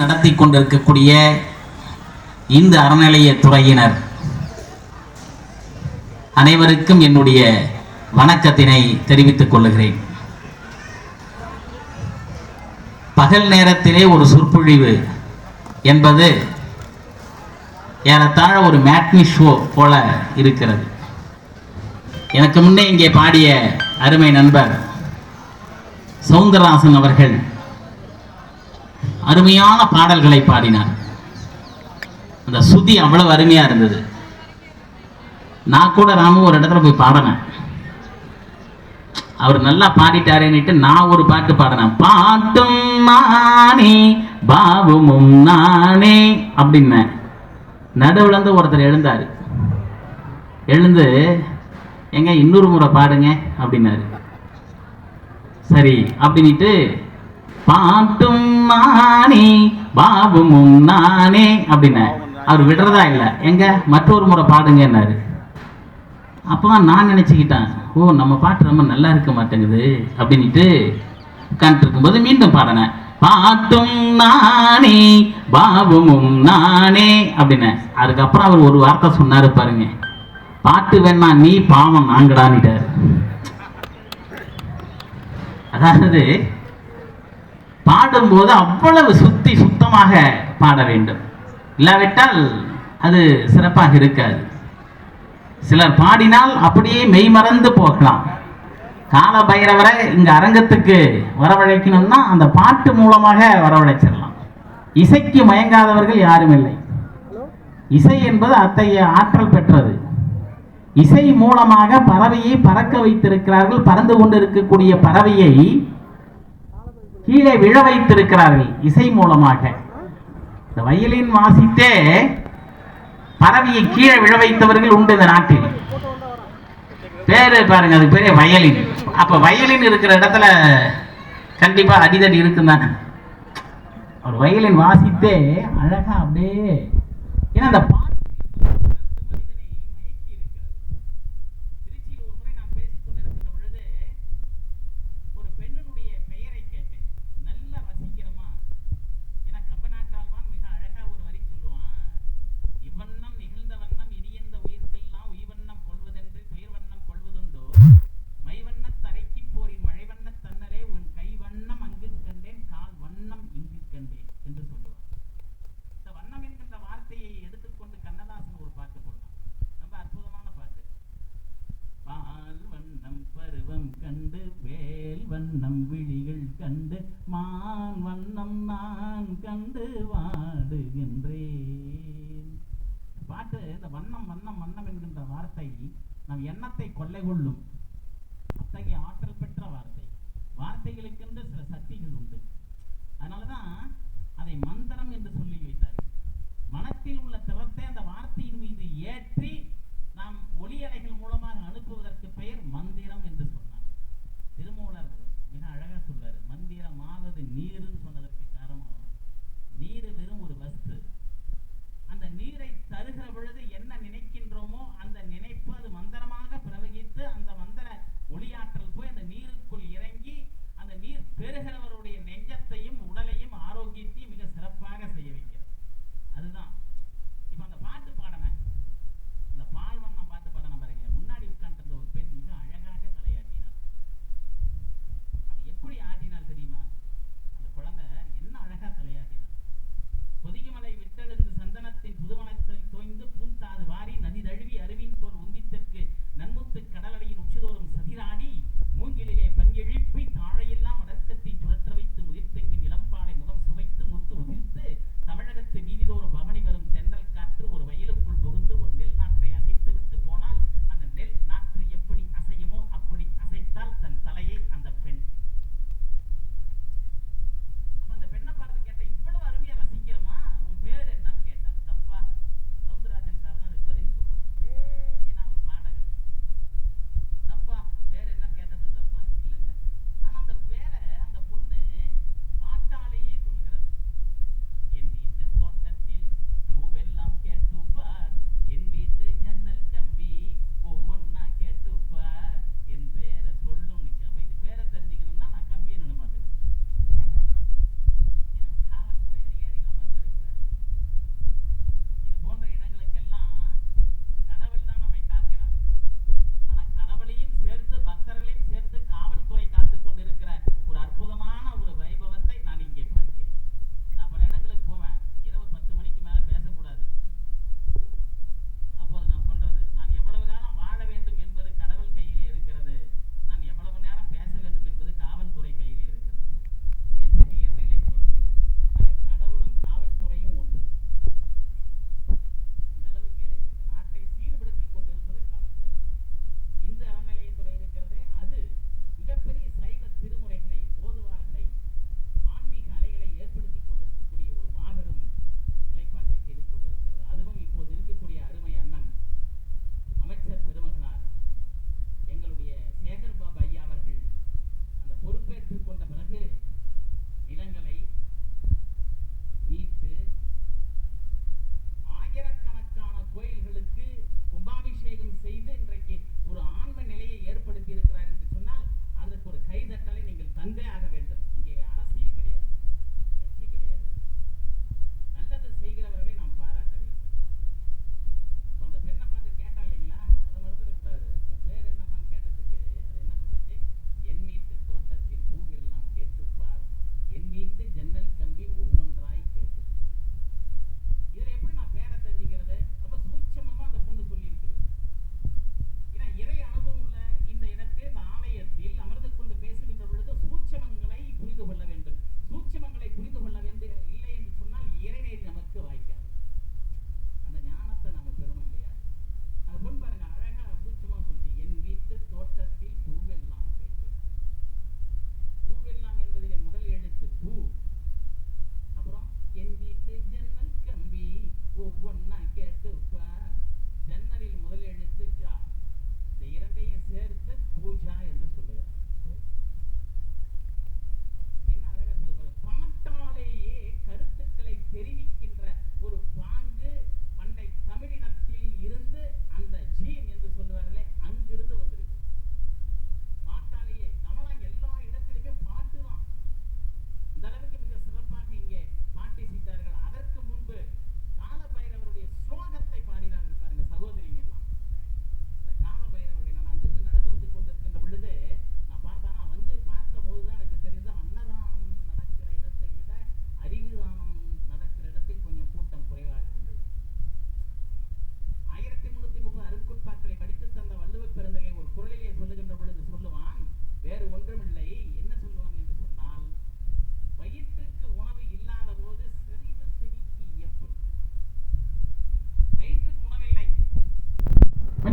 நடத்தி கொண்டிருக்கக்கூடிய இந்த அறநிலைய துறையினர். அனைவருக்கும் என்னுடைய வணக்கத்தினை தெரிவித்துக் கொள்ளுகிறேன் பகல் நேரத்திலே ஒரு சொற்பொழிவு என்பது ஏறத்தாழ ஒரு மேட்னி ஷோ போல இருக்கிறது. எனக்கு முன்னே இங்கே பாடிய அருமை நண்பர் சவுந்தரராசன் அவர்கள் அருமையான பாடல்களை பாடினார். அந்த சுதி அவ்வளவு அருமையா இருந்தது. நான் கூட ராமு ஒரு இடத்துல போய் பாடினேன். அவர் நல்லா பாடிட்டாரேன்னுட்டு நான் ஒரு பாட்டு பாடினேன். பாட்டும் நானே பாபுமும் நானே அப்படின்னேன். நடுவுல இருந்து ஒருத்தர் எழுந்தாரு. எழுந்து எங்க இன்னொரு முறை பாடுங்க அப்படின்னாரு. சரி அப்படின்ட்டு பாட்டும் நானே பாபமும் நானே அப்படின்னு. அவர் விடுறதா இல்லை. எங்க? மற்றொரு முறை பாடுங்க என்னாரு. அப்போ நான் நினச்சிக்கிட்டேன். ஓ நம்ம பாட்டு ரொம்ப நல்லா இருக்க மாட்டேங்குது அப்படின்ட்டு உட்காந்துட்டு இருக்கும்போது மீண்டும் பாடினேன். பாட்டும் நானே பாபுமும் நானே அப்படின்னு. அதுக்கப்புறம் அவர் ஒரு வார்த்தை சொன்னாரு பாருங்க. பாட்டு வேணா நீ பாவம் நாங்கடான்னுட்டாரு. அதாவது பாடும்போது அவ்வளவு சுத்தி சுத்தமாக பாட வேண்டும். இல்லாவிட்டால் அது சிறப்பாக இருக்காது. சிலர் பாடினால் அப்படியே மெய்மறந்து போகலாம். கால பைரவரை இங்க அரங்கத்துக்கு வரவழைக்கணும்னா அந்த பாட்டு மூலமாக வரவழைச்சிடலாம். இசைக்கு மயங்காதவர்கள் யாரும் இல்லை. இசை என்பது அத்தகைய ஆற்றல் பெற்றது. இசை மூலமாக பறவையை பறக்க வைத்திருக்கிறார்கள். பறந்து கொண்டிருக்கக்கூடிய பறவையை கீழே விழ வைத்திருக்கிறார்கள் இசை மூலமாக. இந்த வயலின் வாசித்தே பறவையை கீழே விழ வைத்தவர்கள் உண்டு இந்த நாட்டில். பேரு பாருங்க அது பேரே வயலின். அப்ப வயலின் இருக்கிற இடத்துல கண்டிப்பா அடிதடி இருக்கும் தானே ஒரு வயலின் வாசித்தே அழகா அப்படியே ஏன்னா அந்த பாட்டு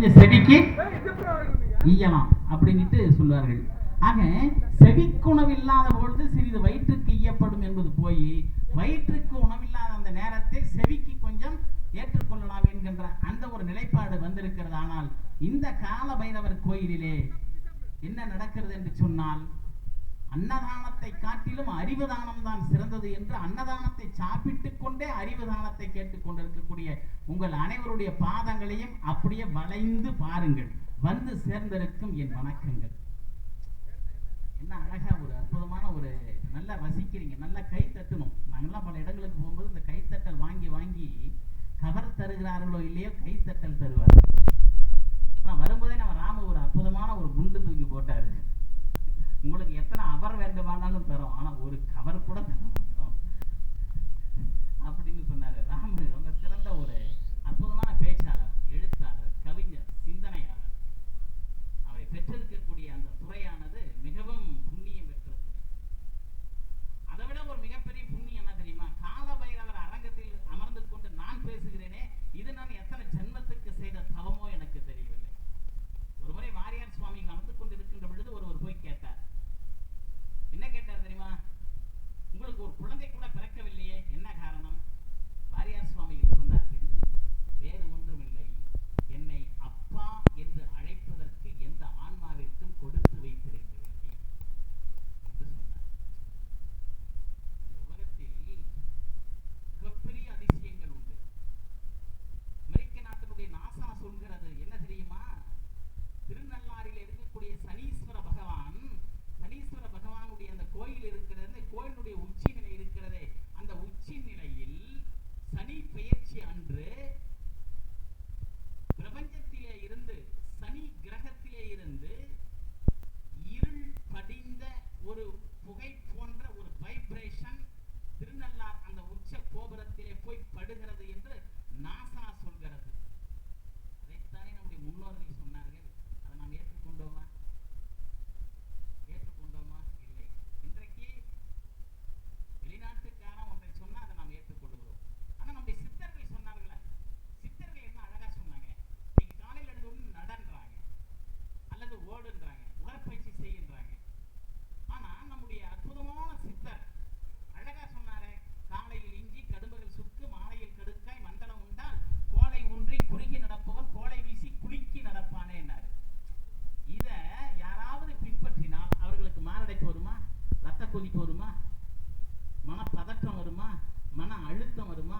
கொஞ்சம் செவிக்கு ஈயலாம் அப்படின்ட்டு சொல்வார்கள் ஆக செவிக்குணவு இல்லாத பொழுது சிறிது வயிற்றுக்கு ஈயப்படும் என்பது போய் வயிற்றுக்கு உணவில்லாத அந்த நேரத்தில் செவிக்கு கொஞ்சம் ஏற்றுக்கொள்ளலாம் என்கின்ற அந்த ஒரு நிலைப்பாடு வந்திருக்கிறது. ஆனால் இந்த கால பைரவர் கோயிலிலே என்ன நடக்கிறது என்று சொன்னால் அன்னதானத்தை காட்டிலும் அறிவு தானம் தான் சிறந்தது என்று அன்னதானத்தை சாப்பிட்டுக் கொண்டே அறிவு தானத்தை கேட்டுக்கொண்டிருக்கக்கூடிய உங்கள் அனைவருடைய பாதங்களையும் அப்படியே வளைந்து பாருங்கள். வந்து சேர்ந்திருக்கும் என் வணக்கங்கள். என்ன அழகா ஒரு அற்புதமான ஒரு நல்லா வசிக்கிறீங்க. நல்லா கை தட்டணும். நாங்கள்லாம் பல இடங்களுக்கு போகும்போது இந்த கைத்தட்டல் வாங்கி வாங்கி கவர் தருகிறார்களோ இல்லையோ கைத்தட்டல் தருவார் ஆனால் வரும்போதே நம்ம ராம ஒரு அற்புதமான ஒரு குண்டு தூக்கி போட்டாரு. உங்களுக்கு எத்தனை அவர் வேண்டுமானாலும் தரும். ஆனா ஒரு கவர் கூட தர மாட்டோம். அப்படின்னு சொன்னார். ராமன் ரொம்ப சிறந்த ஒரு அற்புதமான பேச்சாளர் எழுத்தாளர் கவிஞர் சிந்தனையாளர் அவரை பெற்றிருக்கக்கூடிய அந்த துறையானது மிகவும் புண்ணியம் பெற்ற துறை அதை விட ஒரு மிகப்பெரிய புண்ணியம் என்ன தெரியுமா கால பைரவர் அரங்கத்தில் அமர்ந்து கொண்டு நான் பேசுகிறேனே இது நான் எத்தனை ஜென்மத்துக்கு செய்த தவமோ எனக்கு தெரியவில்லை ஒரு முறை வாரியார் சுவாமி அமர்ந்து கொண்டு இருக்கின்ற பொழுது ஒருவர் போய் கேட்டார் என்ன கேட்டார் தெரியுமா உங்களுக்கு ஒரு குழந்தை கூட பிறக்கவில்லையே என்ன காரணம் வாரியார் சுவாமிகள் சொன்னார்கள் வேறு ஒன்றுமில்லை என்னை அப்பா என்று அழைப்பதற்கு எந்த ஆன்மாவிற்கும் கொடுத்து வைத்திருக்கவில்லை என்று சொன்னார் இந்த உலகத்தில் மிகப்பெரிய அதிசயங்கள் உண்டு அமெரிக்க நாட்டினுடைய நாசா என்ன தெரியுமா? திருநள்ளாறில் இருக்கக்கூடிய சனீஸ்வர பகவான் சனீஸ்வர பகவானுடைய அந்த கோயில் இருக்கிறது அந்த கோயிலுடைய உச்சி நிலை இருக்கிறதே அந்த உச்சி நிலையில் சனி பெயர்ச்சி அன்று பிரபஞ்சத்திலே இருந்து சனி கிரகத்திலே இருந்து இருள் படிந்த ஒரு புகை போன்ற ஒரு வைப்ரேஷன் திருநள்ளார் அந்த உச்ச கோபுரத்திலே போய் படுகிறது என்று நாசா சொல்கிறது அதைத்தானே நம்முடைய முன்னோர்கள் சொன்னார்கள் அதை நாம் ஏற்றுக்கொண்டோமா ஏற்றுக்கொண்டோமா இல்லை இன்றைக்கு வெளிநாட்டுக்காரன் ஒன்றை சொன்னா அதை நாம் ஏற்றுக்கொள்கிறோம் ஆனா நம்முடைய சித்தர்கள் சொன்னார்களே சித்தர்கள் என்ன அழகா சொன்னாங்க நீங்க காலையில எழுந்து நடன்றாங்க அல்லது ஓடுன்றாங்க உடற்பயிற்சி செய்கின்றாங்க ஆனா நம்முடைய அற்புதமான சித்தர் அழகா சொன்னாரே காலையில் இஞ்சி கடும்பகல் சுக்கு மாலையில் கடுக்காய் மண்டலம் உண்டால் கோலை ஊன்றி குறுகி நடப்பவன் கோலை வீசி குலுக்கி நடப்பானேன்னாரு இத யாராவது பின்பற்றினால் அவர்களுக்கு மாரடைப்பு வருமா ரத்த கொதிப்பு வருமா மனப்பதற்றம் வருமா மன அழுத்தம் வருமா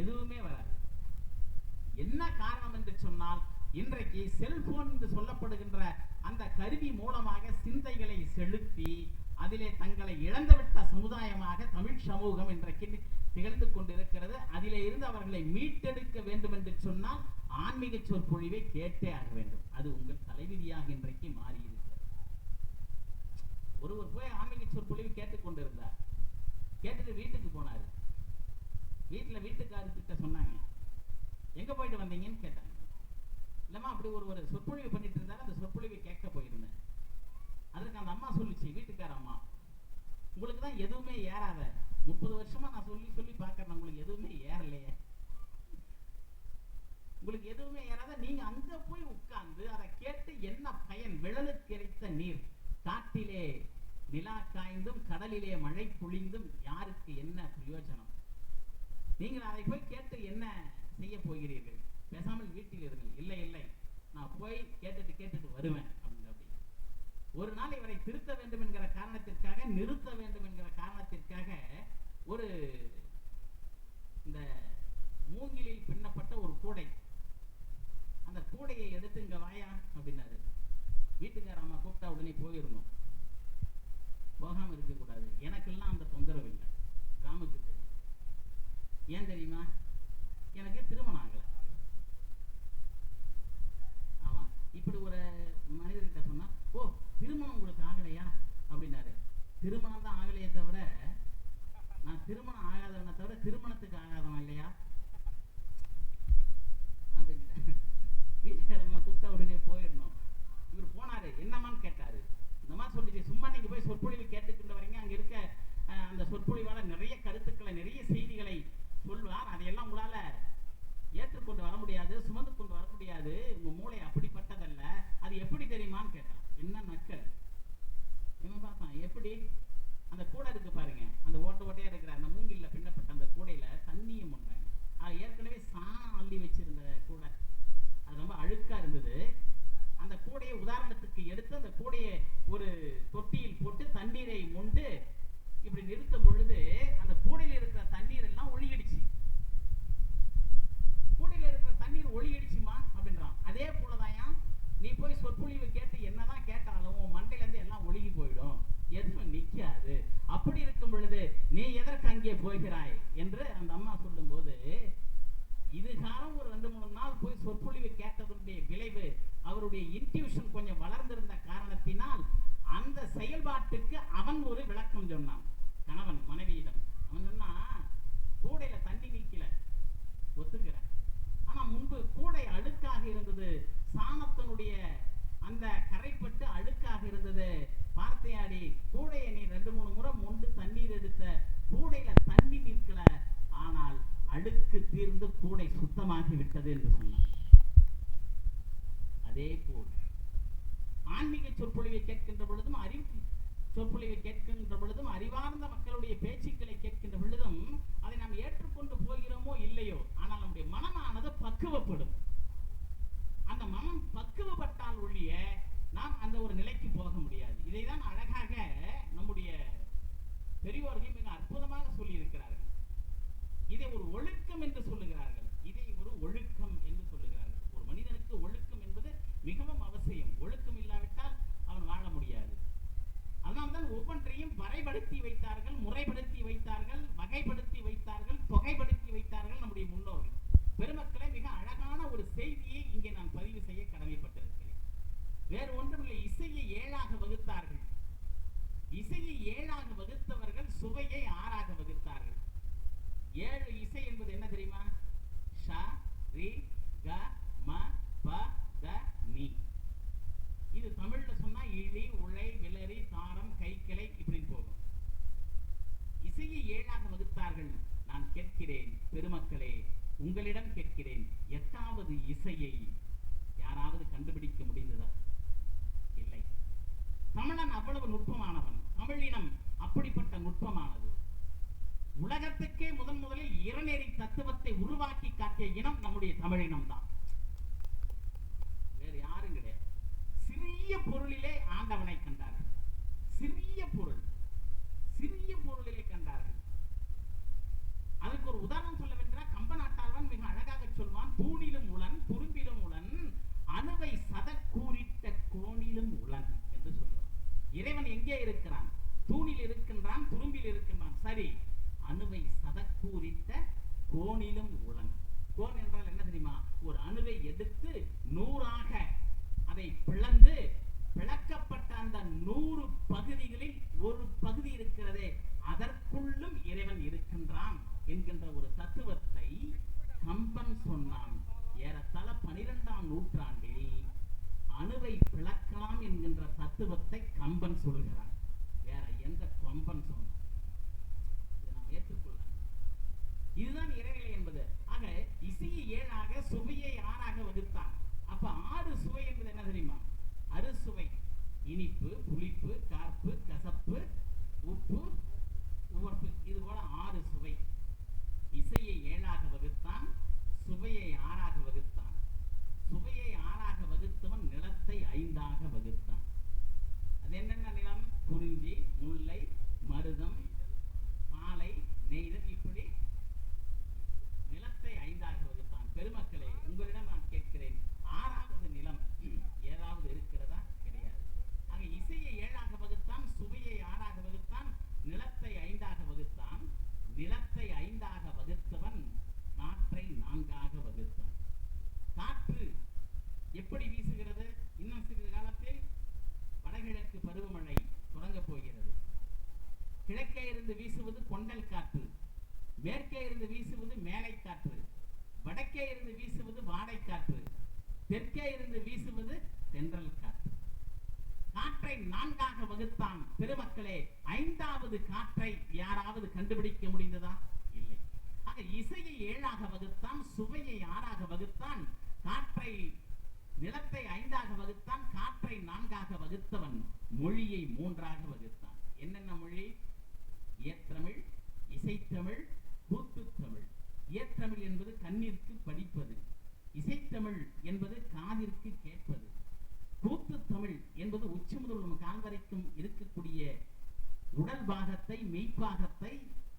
எதுவுமே வராது என்ன காரணம் என்று சொன்னால் இன்றைக்கு செல்போன் என்று சொல்லப்படுகின்ற அந்த கருவி மூலமாக சிந்தைகளை செலுத்தி அதிலே தங்களை இழந்துவிட்ட சமுதாயமாக தமிழ் சமூகம் இன்றைக்கு திகழ்ந்து கொண்டிருக்கிறது. அதிலே இருந்து அவர்களை மீட்டெடுக்க வேண்டும் என்று சொன்னால் ஆன்மீக சொற்பொழிவை கேட்டே ஆக வேண்டும். அது உங்கள் தலைவிதியாக இன்றைக்கு மாறியிருக்கிறது. ஒருவர் போய் ஆன்மீக சொற்பொழிவு கேட்டுக்கொண்டிருந்தார் கேட்டுட்டு வீட்டுக்கு போனாரு. வீட்டுல வீட்டுக்காரர்கிட்ட சொன்னாங்க எங்க போயிட்டு வந்தீங்கன்னு கேட்டாங்க. இல்லம்மா அப்படி ஒரு ஒரு சொற்பொழிவு பண்ணிட்டு இருந்தாரு அந்த சொற்பொழிவை கேட்க போயிருந்தேன். அதுக்கு அந்த அம்மா சொல்லுச்சு வீட்டுக்கார அம்மா உங்களுக்கு தான் எதுவுமே ஏறாத. முப்பது வருஷமா நான் சொல்லி சொல்லி பார்க்கறேன். உங்களுக்கு எதுவுமே ஏறலையே. உங்களுக்கு எதுவுமே ஏறாத. நீங்க அங்க போய் உட்கார்ந்து அதை கேட்டு என்ன பயன்? விழலுக்கு கிடைத்த நீர். காட்டிலே நிலா காய்ந்தும் கடலிலே மழை பொழிந்தும் யாருக்கு என்ன பிரயோஜனம்? நீங்கள் அதை போய் கேட்டு என்ன செய்ய போகிறீர்கள்? பேசாமல் வீட்டில் இருங்கள். இல்லை இல்லை. நான் போய் கேட்டுட்டு கேட்டுட்டு வருவேன் அப்படின்னு ஒரு நாள் இவரை திருத்த வேண்டும் என்கிற காரணத்திற்காக நிறுத்த வேண்டும் என்கிற காரணத்திற்காக ஒரு இந்த மூங்கிலில் பின்னப்பட்ட ஒரு கூடை. அந்த கூடையை எடுத்து இங்க வாயா அப்படின்னாரு. வீட்டுக்கார அம்மா கூப்பிட்டா உடனே போயிருந்தோம். போகாம இருக்கக்கூடாது. எனக்கெல்லாம் அந்த தொந்தரவு இல்லை. ராமுக்கு தெரியும். ஏன் தெரியுமா? விட்டது என்று சொன்னார். அதே போல் ஆன்மீக சொற்பொழிவை கேட்கின்ற பொழுதும் அறிவு சொற்பொழிவை கேட்கின்ற பொழுதும் அறிவார்ந்த மக்களுடைய பேச்சுக்களை கேட்கின்ற பொழுதும் அதை நாம் ஏற்றுக்கொண்டு போகிறோமோ இல்லையோ ஆனால் நம்முடைய மனமானது பக்குவப்படும். அந்த மனம் பக்குவப்பட்டால் ஒழிய நாம் அந்த ஒரு நிலைக்கு போக முடியாது. இதைதான் அழகாக நம்முடைய பெரியோர்கள் மிக அற்புதமாக சொல்லியிருக்கிறார்கள். இதை ஒரு ஒழுக்கம் என்று சொல்லுகிறார்கள் இதை ஒரு ஒழுக்கம் என்று சொல்லுகிறார்கள் ஒரு மனிதனுக்கு ஒழுக்கம் என்பது மிகவும் அவசியம் ஒழுக்கம் இல்லாவிட்டால் அவன் வாழ முடியாது அதனால்தான் முறைப்படுத்தி வைத்தார்கள் முறைப்படுத்தி வைத்தார்கள் வகைப்படுத்தி வைத்தார்கள் தொகைப்படுத்தி வைத்தார்கள் நம்முடைய முன்னோர்கள் பெருமக்களை மிக அழகான ஒரு செய்தியை இங்கே நான் பதிவு செய்ய கடமைப்பட்டிருக்கிறேன் வேறு ஒன்றுமில்லை இசையை ஏழாக வகுத்தார்கள் இசையை ஏழாக வகுத்தவர்கள் சுவையை ஆறாக வகுத்தார்கள் ஏழு இசை என்பது என்ன தெரியுமா ஷ ரி க ம ப த நீ இது தமிழ்ல சொன்னா இழி உழை விளரி தாரம் கைக்கிளை இப்படி போகும் இசையை ஏழாக வகுத்தார்கள் நான் கேட்கிறேன் பெருமக்களே உங்களிடம் கேட்கிறேன் எட்டாவது இசையை யாராவது கண்டுபிடிக்க முடிந்ததா இல்லை தமிழன் அவ்வளவு நுட்பமானவன்? தமிழினம் அப்படிப்பட்ட நுட்பமானது. உலகத்துக்கே முதன் முதலில் இறநெறி தத்துவத்தை உருவாக்கி காட்டிய இனம் நம்முடைய தமிழினம் தான். வேறு யாரும் கிடையாது. சிறிய பொருளிலே ஆண்டவனை கண்டார்கள். சிறிய பொருள். சிறிய பொருளிலே கண்டார்கள். அதுக்கு ஒரு உதாரணம் சொல்ல வென்றால் கம்பநாட்டாழ்வான் மிக அழகாக சொல்வான் தூணிலும் உளன் துரும்பிலும் உளன் அணுவை சத கூறிட்ட கோணிலும் உளன் இறைவன் எங்கே இருக்கிறான்? தூணில் இருக்கின்றான் துரும்பில் இருக்கின்றான். சரி அணுவை சதக்கூறித்த கோணிலும் உளன் கோன் என்றால் என்ன தெரியுமா? ஒரு அணுவை எடுத்து நூறாக அதை பிளந்து பிளக்கப்பட்ட அந்த நூறு பகுதிகளில் ஒரு பகுதி இருக்கிறதே அதற்குள்ளும் இறைவன் இருக்கின்றான் என்கின்ற ஒரு தத்துவத்தை கம்பன் சொன்னான். ஏறத்தாழ பனிரெண்டாம் நூற்றாண்டு அணுவை பிளக்கலாம் என்கின்ற தத்துவத்தை கம்பன் சொல்கிறான் வேற எந்த கம்பன் சொன்னான் இதை நாம் இதுதான் இறைநிலை என்பது. ஆக இசையை ஏழாக சுவையை ஆறாக வகுத்தான். அப்ப ஆறு சுவை என்பது என்ன தெரியுமா? அறுசுவை. இனிப்பு புளிப்பு கார்ப்பு கசப்பு உப்பு உவர்ப்பு இது போல ஆறு சுவை இசையை ஏழாக வகுத்தான் சுவையை ஆறாக வகுத்தான் சுவையை ஆறாக வகுத்தவன் நிலத்தை ஐந்தாக வகுத்தான் அது என்னென்ன நிலம் குறிஞ்சி முல்லை மருதம் பாலை நெய்தல் இப்படி நிலத்தை ஐந்தாக வகுத்தான் பெருமக்களே உங்களிடம் நான் கேட்கிறேன் ஆறாவது நிலம் ஏதாவது இருக்கிறதா கிடையாது ஆக இசையை ஏழாக வகுத்தான் சுவையை ஆறாக வகுத்தான் நிலத்தை ஐந்தாக வகுத்தான் நிலத்தை ஐந்தாக வகுத்தவன் காற்றை நான்காக வகுத்தான் காற்று எப்படி வீசுகிறது இன்னும் சிறிது காலத்தில் வடகிழக்கு பருவமழை தொடங்கப் போகிறது கிழக்கே இருந்து வீசுவது கொண்டல் காற்று. மேற்கே இருந்து வீசுவது மேலை காற்று. வடக்கே இருந்து வீசுவது வாடை காற்று. தெற்கே இருந்து வீசுவது தென்றல் காற்று. காற்றை நான்காக வகுத்தான். பெருமக்களே ஐந்தாவது காற்றை யாராவது கண்டுபிடிக்க முடிந்ததா? இல்லை. ஆக இசையை ஏழாக வகுத்தான் சுவையை ஆறாக வகுத்தான் காற்றை நிலத்தை ஐந்தாக வகுத்தான் காற்றை நான்காக வகுத்தவன் மொழியை மூன்றாக வகுத்தான். என்னென்ன மொழி? இயற்றமிழ் இசைத்தமிழ் கூத்துத்தமிழ். இயற்றமிழ் என்பது கண்ணிற்கு படிப்பது. இசைத்தமிழ் என்பது காதிற்கு கேட்பது. கூத்துத்தமிழ் என்பது உச்சி முதல் நம் கால் வரைக்கும் இருக்கக்கூடிய உடல் பாகத்தை மெய்ப்பாகத்தை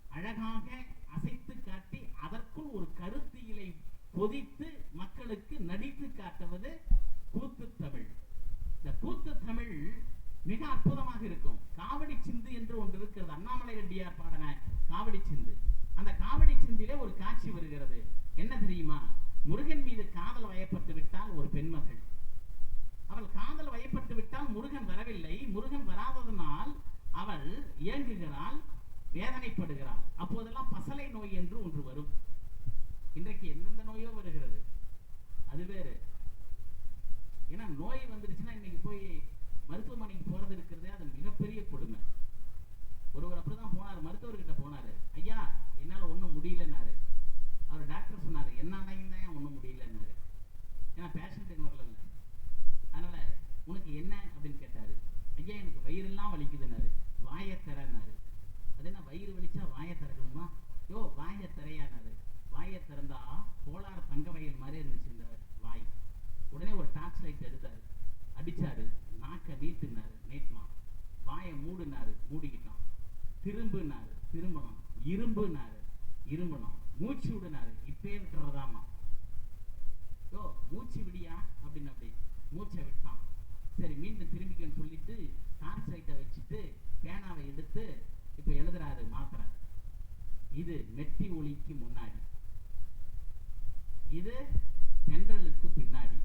அழகாக அசைத்து காட்டி அதற்குள் ஒரு கருத்தியலை பொதித்து மக்களுக்கு நடித்து காட்டுவது கூத்துத்தமிழ். இந்த கூத்துத்தமிழ் மிக அற்புதமாக இருக்கும். காவடி சிந்து என்று ஒன்று இருக்கிறது. அண்ணாமலை ரெட்டியார் பாடன காவடி சிந்து. அந்த காவடி சிந்திலே ஒரு காட்சி வருகிறது. என்ன தெரியுமா? முருகன் மீது காதல் வயப்பட்டு விட்டால் ஒரு பெண்மகள். அவள் காதல் வயப்பட்டு விட்டால் முருகன் வரவில்லை. முருகன் வராததனால் அவள் இயங்குகிறாள் வேதனைப்படுகிறாள். அப்போதெல்லாம் பசலை நோய் என்று ஒன்று வரும். இன்றைக்கு எந்தெந்த நோயோ வருகிறது. அது வேறு. ஏன்னா நோய் வந்துருச்சுன்னா இன்னைக்கு போய் மருத்துவமனைக்கு போறது இருக்கிறதே அது மிகப்பெரிய கொடுமை. ஒருவர் அப்படிதான் போனார் மருத்துவர்கிட்ட போனாரு. ஐயா என்னால ஒண்ணும் முடியலன்னாரு. அவர் டாக்டர் சொன்னாரு என்னாலையும் தான் ஒன்றும் முடியலன்னாரு? ஏன்னா பேஷண்ட்டுக்கு வரல அதனால உனக்கு என்ன அப்படின்னு கேட்டாரு. ஐயா எனக்கு வயிறெல்லாம் வலிக்குதுன்னாரு. வாயை திறன்னாரு. அது என்ன வயிறு வலிச்சா வாயை திறக்கணுமா? யோ வாயை திறையானாரு வாயை திறந்தா கோளாறு தங்க வயல் மாதிரி இருந்துச்சு இந்த வாய். உடனே ஒரு டார்ச் லைட் எடுத்தாரு. அடிச்சாரு. நாக்க நீட்டுனாரு நீட்டினான் வாயை மூடினாரு மூடிக்கிட்டான். திரும்புனாரு திரும்பணும். இரும்புனாரு இரும்பணும். மூச்சு விடுனாரு இப்பயே விட்டுறதாமா? ஓ மூச்சு விடியா? அப்படின்னு அப்படி மூச்சை விட்டான். சரி மீண்டும் திரும்பிக்கன்னு சொல்லிட்டு டார்ச் லைட்டை வச்சுட்டு பேனாவை எடுத்து இப்போ எழுதுறாரு மாத்திரை இது மெட்டி ஒளிக்கு முன்னாடி இது தென்றலுக்கு பின்னாடி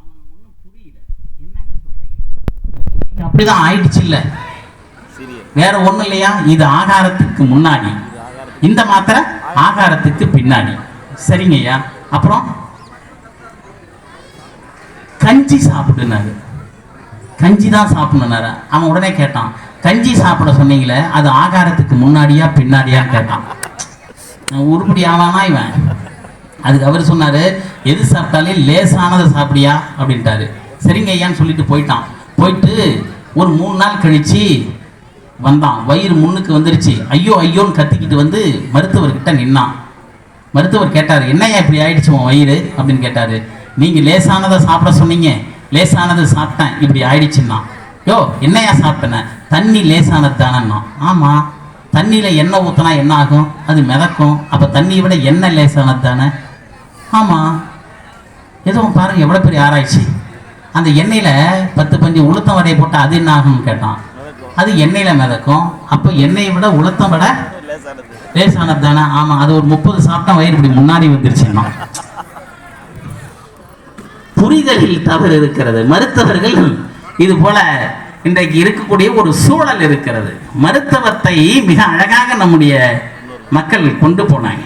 அவன் ஒன்றும் புரியல என்னங்க சொல்றீங்க இன்னைக்கு அப்படிதான் ஆயிடுச்சு இல்ல. வேற ஒண்ணும் இல்லையா? இது ஆகாரத்துக்கு முன்னாடி. இந்த மாத்திரை ஆகாரத்துக்கு பின்னாடி. சரிங்கய்யா அப்புறம்? கஞ்சி சாப்பிடுனாரு. கஞ்சி தான் சாப்பிடணுனாரு அவன் உடனே கேட்டான் கஞ்சி சாப்பிட சொன்னீங்களே அது ஆகாரத்துக்கு முன்னாடியா பின்னாடியா கேட்டான். உருப்படி ஆவானா இவன்? அதுக்கு அவர் சொன்னாரு எது சாப்பிட்டாலே லேசானதை சாப்பிடியா? அப்படின்ட்டாரு. சரிங்க ஐயான்னு சொல்லிட்டு போயிட்டான். போயிட்டு ஒரு மூணு நாள் கழிச்சு வந்தான். வயிறு முன்னுக்கு வந்துருச்சு. ஐயோ ஐயோன்னு கத்திக்கிட்டு வந்து மருத்துவர்கிட்ட நின்னான். மருத்துவர் கேட்டார் என்னய்யா இப்படி ஆயிடுச்சு உன் வயிறு? அப்படின்னு கேட்டார். நீங்கள் லேசானதை சாப்பிட சொன்னீங்க. லேசானது சாப்பிட்டேன். இப்படி ஆயிடுச்சுன்னா. யோ என்னையா சாப்பிட்டேன்? தண்ணி லேசானது தானேன்னா ஆமாம் தண்ணியில் எண்ணெய் ஊற்றினா என்ன ஆகும் அது மிதக்கும். அப்போ தண்ணியை விட எண்ணெய் லேசானது தானே ஆமாம் எதுவும் பாருங்க எவ்வளோ பெரிய ஆராய்ச்சி. அந்த எண்ணெயில் பத்து பஞ்சு உளுத்தம் வடையை போட்டால் அது என்ன ஆகும்னு கேட்டான். அது எண்ணெயில் மிதக்கும். அப்போ எண்ணெயை விட உளுத்தம் வடை லேசானது தானே? ஆமாம் அது ஒரு முப்பது சாப்பிட்டா வயிறு இப்படி முன்னாடி வந்துருச்சுன்னா புரிதலில் தவறு இருக்கிறது. மருத்துவர்கள் இது போல இன்றைக்கு இருக்கக்கூடிய ஒரு சூழல் இருக்கிறது. மருத்துவத்தை மிக அழகாக நம்முடைய மக்கள் கொண்டு போனாங்க.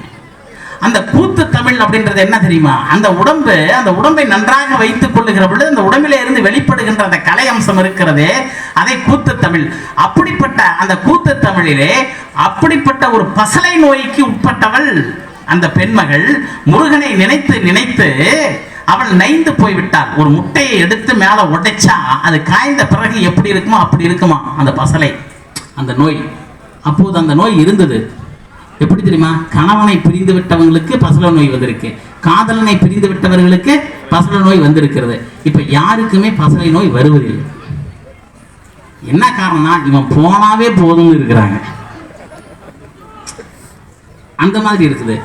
அந்த கூத்து உடம்பில் அப்படின்றது என்ன தெரியுமா? அந்த உடம்பு அந்த உடம்பை நன்றாக வைத்துக் கொள்ளுகிற பொழுது அந்த உடம்பிலே இருந்து வெளிப்படுகின்ற அந்த கலை அம்சம் இருக்கிறதே அதை கூத்து தமிழ். அப்படிப்பட்ட அந்த கூத்து தமிழிலே அப்படிப்பட்ட ஒரு பசலை நோய்க்கு உட்பட்டவள் அந்த பெண்மகள் முருகனை நினைத்து நினைத்து அவள் நைந்து போய்விட்டாள். ஒரு முட்டையை எடுத்து மேல உடைச்சா அது காய்ந்த பிறகு எப்படி இருக்குமோ அப்படி இருக்குமா அந்த பசலை. அந்த நோய். அப்போது அந்த நோய் இருந்தது. எப்படி தெரியுமா? கணவனை பிரிந்து விட்டவங்களுக்கு பசல நோய் வந்திருக்கு. காதலனை பிரிந்து விட்டவர்களுக்கு பசல நோய் வந்திருக்கிறது. இப்ப யாருக்குமே பசலை நோய் வருவதில்லை. என்ன காரணம்னா இவன் போனாவே போதும்னு இருக்கிறாங்க. அந்த மாதிரி இருக்குது.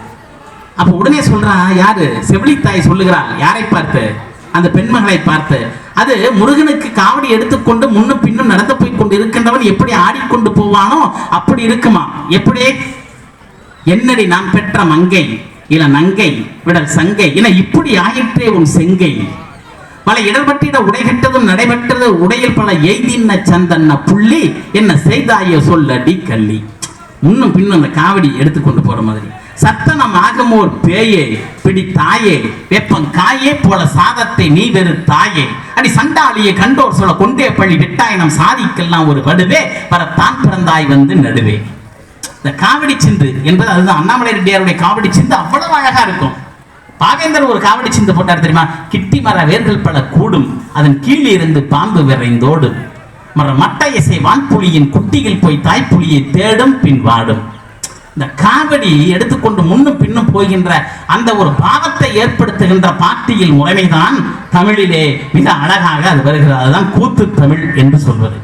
அப்ப உடனே சொல்றா யாரு? செவிலித்தாய் சொல்லுகிறாள் யாரை பார்த்து? அந்த பெண்மகளை பார்த்து. அது முருகனுக்கு காவடி எடுத்துக்கொண்டு முன்னும் பின்னும் நடந்து போய் கொண்டு இருக்கின்றவன் எப்படி ஆடிக்கொண்டு போவானோ அப்படி இருக்குமா? எப்படி என்னடி நான் பெற்ற மங்கை? இல நங்கை விடல் சங்கை என இப்படி ஆயிற்றே உன் செங்கை. பல இடர்பட்டிட உடைகட்டதும் நடைபெற்றது உடையில் பல எய்தின்ன சந்தன்ன புள்ளி என்ன செய்தாயோ சொல்லடி கள்ளி. முன்னும் பின்னும் அந்த காவடி எடுத்துக்கொண்டு போற மாதிரி. சத்தனம் ஆகமோர் பேயே பிடி தாயே வெப்பம் காயே போல சாதத்தை நீ வெறு தாயே. அடி சண்டாளியை கண்டோர் சொல்ல கொண்டே பள்ளி விட்டாய் நம் சாதிக்கெல்லாம் ஒரு வடுவே பரத்தான் பிறந்தாய் வந்து நடுவே. இந்த காவடி சிந்து என்பது அதுதான். அண்ணாமலை ரெட்டியாருடைய காவடி சிந்து அவ்வளவு அழகா இருக்கும். பாவேந்தர் ஒரு காவடி சிந்து போட்டார் தெரியுமா? கிட்டி மர வேர்கள் பல கூடும். அதன் கீழே இருந்து பாம்பு விரைந்தோடும் மர மட்ட இசை வான்புலியின் குட்டிகள் போய் தாய்ப்புலியை தேடும் பின் வாடும். இந்த காவடி எடுத்துக்கொண்டு முன்னும் பின்னும் போகின்ற அந்த ஒரு பாவத்தை ஏற்படுத்துகின்ற பாட்டியின் முறைமைதான் தமிழிலே மிக அழகாக அது வருகிறது. அதுதான் கூத்து தமிழ் என்று சொல்வது.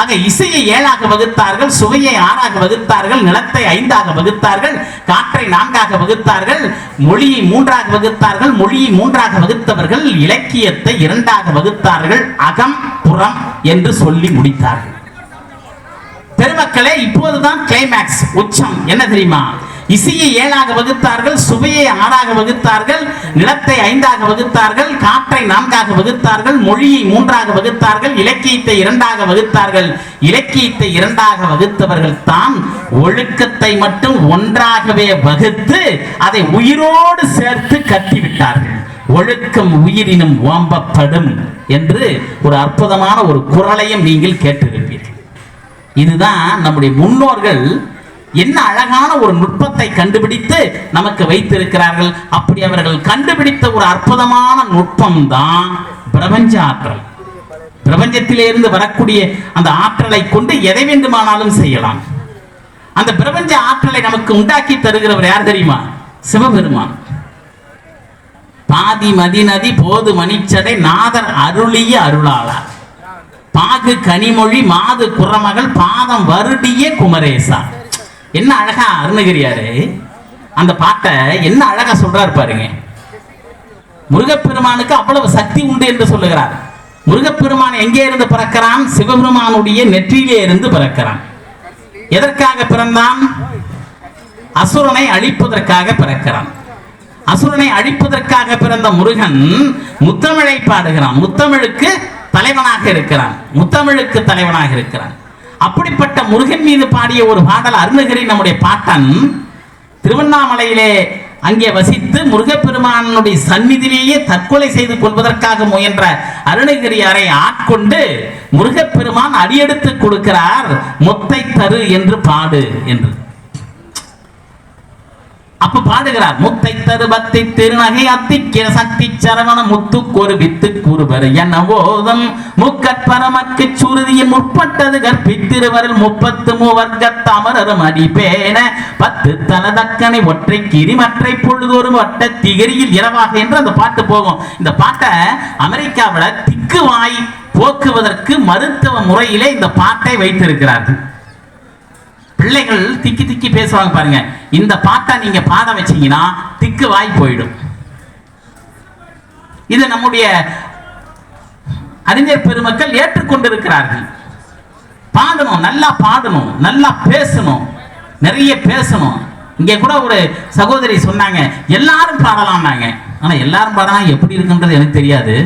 அங்க இசையை ஏழாக வகுத்தார்கள் சுவையை ஆறாக வகுத்தார்கள் நிலத்தை ஐந்தாக வகுத்தார்கள் காற்றை நான்காக வகுத்தார்கள் மொழியை மூன்றாக வகுத்தார்கள் மொழியை மூன்றாக வகுத்தவர்கள் இலக்கியத்தை இரண்டாக வகுத்தார்கள் அகம் புறம் என்று சொல்லி முடித்தார்கள். பெருமக்களே இப்போதுதான் கிளைமேக்ஸ் உச்சம். என்ன தெரியுமா? இசையை ஏழாக வகுத்தார்கள் சுவையை ஆறாக வகுத்தார்கள் நிலத்தை ஐந்தாக வகுத்தார்கள் காற்றை நான்காக வகுத்தார்கள் மொழியை மூன்றாக வகுத்தார்கள் இலக்கியத்தை இரண்டாக வகுத்தார்கள். இலக்கியத்தை இரண்டாக வகுத்தவர்கள் தான் ஒழுக்கத்தை மட்டும் ஒன்றாகவே வகுத்து அதை உயிரோடு சேர்த்து கட்டிவிட்டார்கள். ஒழுக்கம் உயிரினும் ஓம்பப்படும் என்று ஒரு அற்புதமான ஒரு குரலையும் நீங்கள் கேட்டிருப்பீர்கள். இதுதான் நம்முடைய முன்னோர்கள் என்ன அழகான ஒரு நுட்பத்தை கண்டுபிடித்து நமக்கு வைத்திருக்கிறார்கள். அப்படி அவர்கள் கண்டுபிடித்த ஒரு அற்புதமான நுட்பம் தான் பிரபஞ்ச ஆற்றல். பிரபஞ்சத்திலே இருந்து வரக்கூடிய அந்த ஆற்றலை கொண்டு எதை வேண்டுமானாலும் செய்யலாம். அந்த பிரபஞ்ச ஆற்றலை நமக்கு உண்டாக்கி தருகிறவர் யார் தெரியுமா? சிவபெருமான். பாதி மதிநதி போது மணிச்சடை நாதர் அருளிய அருளாளா பாகு கனிமொழி மாது குரமகள் பாதம் வருடிய குமரேசா. என்ன அழகா அருணகிரியாரு? அந்த பாட்டை என்ன அழகா சொல்றாரு பாருங்க. முருகப்பெருமானுக்கு அவ்வளவு சக்தி உண்டு என்று சொல்லுகிறார். முருகப்பெருமான் எங்கே இருந்து பிறக்கிறான்? சிவபெருமானுடைய நெற்றியிலே இருந்து பிறக்கிறான். எதற்காக பிறந்தான்? அசுரனை அழிப்பதற்காக பிறக்கிறான். அசுரனை அழிப்பதற்காக பிறந்த முருகன் முத்தமிழை பாடுகிறான். முத்தமிழுக்கு தலைவனாக இருக்கிறான். முத்தமிழுக்கு தலைவனாக இருக்கிறான். அப்படிப்பட்ட முருகன் மீது பாடிய ஒரு பாடல் அருணகிரி நம்முடைய பாட்டன். திருவண்ணாமலையிலே அங்கே வசித்து முருகப்பெருமானுடைய சந்நிதியிலேயே தற்கொலை செய்து கொள்வதற்காக முயன்ற அருணகிரியாரை ஆட்கொண்டு முருகப்பெருமான் அடியெடுத்து கொடுக்கிறார் முத்தை தரு என்று பாடு என்று. அப்ப பாடுகிறார் முத்தை தருபத்தை திருநகை அத்திக்கிற சக்தி சரவண முத்து வித்து கூறுவர். என ஓதம் முக்கற்பரமக்கு சுருதியின் முற்பட்டது கற்பித்திருவரில் முப்பத்து மூவர்க்கத் அமரரும் அடிப்பேன பத்து தலதக்கனை ஒற்றை கிரிமற்றை பொழுதொரு வட்ட திகிரியில் இரவாக என்று அந்த பாட்டு போகும். இந்த பாட்டை அமெரிக்காவில் திக்கு வாய் போக்குவதற்கு மருத்துவ முறையிலே இந்த பாட்டை வைத்திருக்கிறார்கள். பிள்ளைகள் திக்கி திக்கி பேசுவாங்க பாருங்க. இந்த பாட்டை நீங்க பாட வச்சீங்கன்னா திக்கு வாய் போயிடும். இது நம்முடைய அறிஞர் பெருமக்கள் ஏற்றுக்கொண்டிருக்கிறார்கள். பாடணும் நல்லா பாடணும் நல்லா பேசணும் நிறைய பேசணும். இங்க கூட ஒரு சகோதரி சொன்னாங்க எல்லாரும் பாடலாம்னாங்க. ஆனா எல்லாரும் பாடலாம் எப்படி இருக்குன்றது எனக்கு தெரியாது.